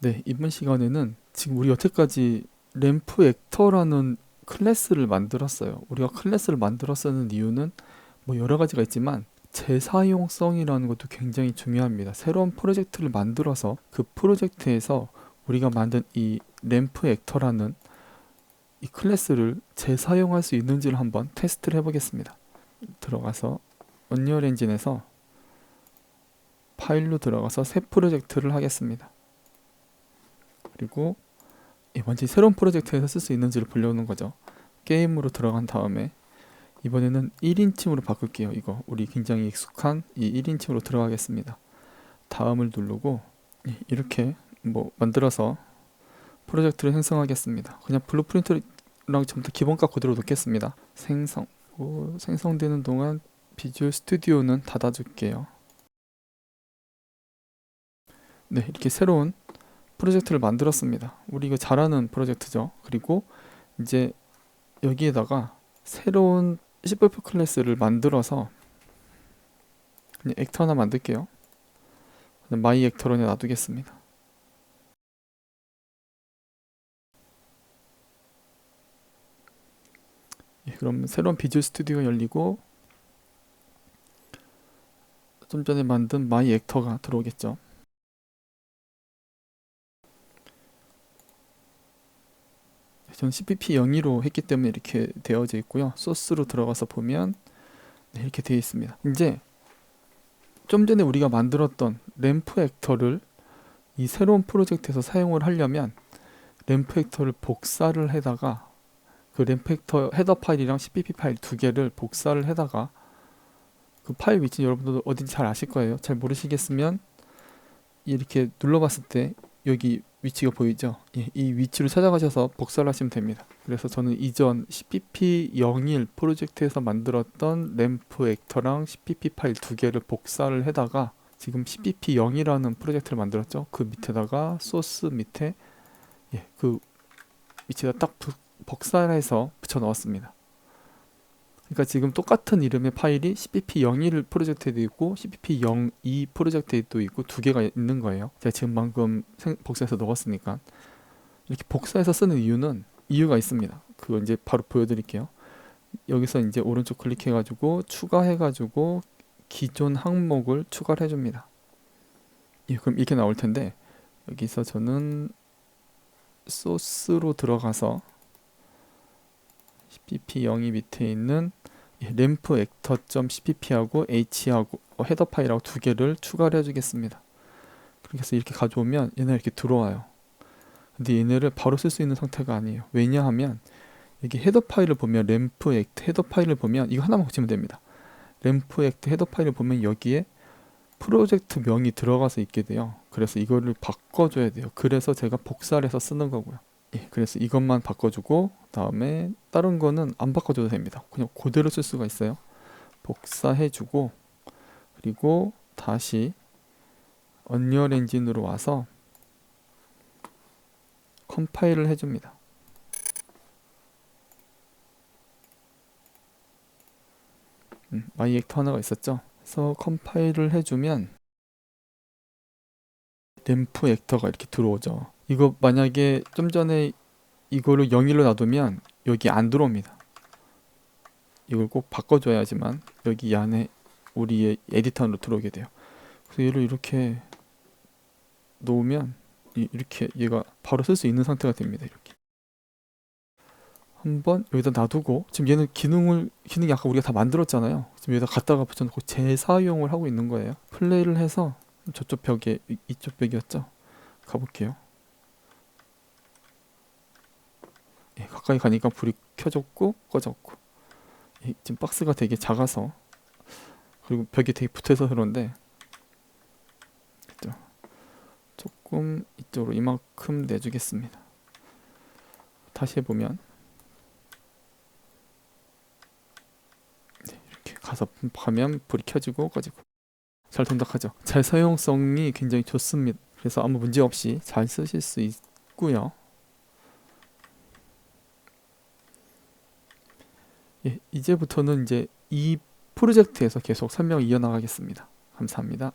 네, 이번 시간에는 지금 우리 여태까지 램프 액터라는 클래스를 만들었어요. 우리가 클래스를 만들어 쓰는 이유는 뭐 여러 가지가 있지만 재사용성이라는 것도 굉장히 중요합니다. 새로운 프로젝트를 만들어서 그 프로젝트에서 우리가 만든 이 램프 액터라는 이 클래스를 재사용할 수 있는지를 한번 테스트를 해보겠습니다. 들어가서 언리얼 엔진에서 파일로 들어가서 새 프로젝트를 하겠습니다. 그리고 예, 먼저 새로운 프로젝트에서 쓸 수 있는지를 보려는 거죠. 게임으로 들어간 다음에 이번에는 1인칭으로 바꿀게요. 이거 우리 굉장히 익숙한 이 1인칭으로 들어가겠습니다. 다음을 누르고 예, 이렇게 뭐 만들어서 프로젝트를 생성하겠습니다. 그냥 블루프린트랑 전부 다 기본값 그대로 놓겠습니다. 생성 뭐 생성되는 동안 비주얼 스튜디오는 닫아줄게요. 네, 이렇게 새로운 프로젝트를 만들었습니다. 우리 이거 잘하는 프로젝트죠. 그리고 이제 여기에다가 새로운 C++ 클래스를 만들어서 액터 하나 만들게요. 마이 액터로 놔두겠습니다. 예, 그럼 새로운 비주얼 스튜디오가 열리고 좀 전에 만든 마이 액터가 들어오겠죠. 전 CPP 02로 했기 때문에 이렇게 되어져 있고요. 소스로 들어가서 보면 네, 이렇게 되어 있습니다. 이제 좀 전에 우리가 만들었던 램프 액터를 이 새로운 프로젝트에서 사용을 하려면 램프 액터를 복사를 해다가 그 램프 액터 헤더 파일이랑 CPP 파일 두 개를 복사를 해다가 그 파일 위치 여러분들 어딘지 잘 아실 거예요. 잘 모르시겠으면 이렇게 눌러봤을 때 여기 위치가 보이죠? 예, 이 위치로 찾아가셔서 복사를 하시면 됩니다. 그래서 저는 이전 CPP01 프로젝트에서 만들었던 램프 액터랑 CPP 파일 두 개를 복사를 해다가 지금 CPP0이라는 프로젝트를 만들었죠. 그 밑에다가 소스 밑에 예, 그 위치에다 딱 부- 복사해서 붙여 넣었습니다. 그러니까 지금 똑같은 이름의 파일이 CPP01 프로젝트에도 있고 CPP02 프로젝트에도 있고 두 개가 있는 거예요. 제가 지금 방금 생- 복사해서 넣었으니까 이렇게 복사해서 쓰는 이유는 이유가 있습니다. 그거 이제 바로 보여드릴게요. 여기서 이제 오른쪽 클릭해가지고 추가해가지고 기존 항목을 추가를 해줍니다. 예, 그럼 이렇게 나올 텐데 여기서 저는 소스로 들어가서 CPP02 밑에 있는 예, 램프 액터.cpp하고 h하고 어, 헤더 파일하고 두 개를 추가를 해주겠습니다. 그렇게 해서 이렇게 가져오면 얘네 이렇게 들어와요. 근데 얘네를 바로 쓸 수 있는 상태가 아니에요. 왜냐하면 여기 헤더 파일을 보면 램프 액트 헤더 파일을 보면 이거 하나만 고치면 됩니다. 램프 액트 헤더 파일을 보면 여기에 프로젝트 명이 들어가서 있게 돼요. 그래서 이거를 바꿔줘야 돼요. 그래서 제가 복사를 해서 쓰는 거고요. 예, 그래서 이것만 바꿔주고 다음에 다른 거는 안 바꿔줘도 됩니다. 그냥 그대로 쓸 수가 있어요. 복사해주고 그리고 다시 언리얼 엔진으로 와서 컴파일을 해줍니다. 음, 마이 액터 하나가 있었죠. 그래서 컴파일을 해주면 램프 액터가 이렇게 들어오죠. 이거 만약에 좀 전에 이거를 01로 놔두면 여기 안 들어옵니다. 이걸 꼭 바꿔줘야지만 여기 이 안에 우리의 에디터로 들어오게 돼요. 그래서 얘를 이렇게 놓으면 이- 이렇게 얘가 바로 쓸 수 있는 상태가 됩니다. 이렇게 한번 여기다 놔두고 지금 얘는 기능을 기능이 아까 우리가 다 만들었잖아요. 지금 여기다 갖다가 붙여놓고 재사용을 하고 있는 거예요. 플레이를 해서 저쪽 벽에 이- 이쪽 벽이었죠. 가볼게요. 예, 가까이 가니까 불이 켜졌고 꺼졌고 예, 지금 박스가 되게 작아서 그리고 벽이 되게 붙어서 그런데 그죠? 조금 이쪽으로 이만큼 내주겠습니다. 다시 해보면 네, 이렇게 가서 가면 불이 켜지고 꺼지고 잘 동작하죠. 잘 사용성이 굉장히 좋습니다. 그래서 아무 문제 없이 잘 쓰실 수 있고요. 예, 이제부터는 이제 이 프로젝트에서 계속 설명을 이어나가겠습니다. 감사합니다.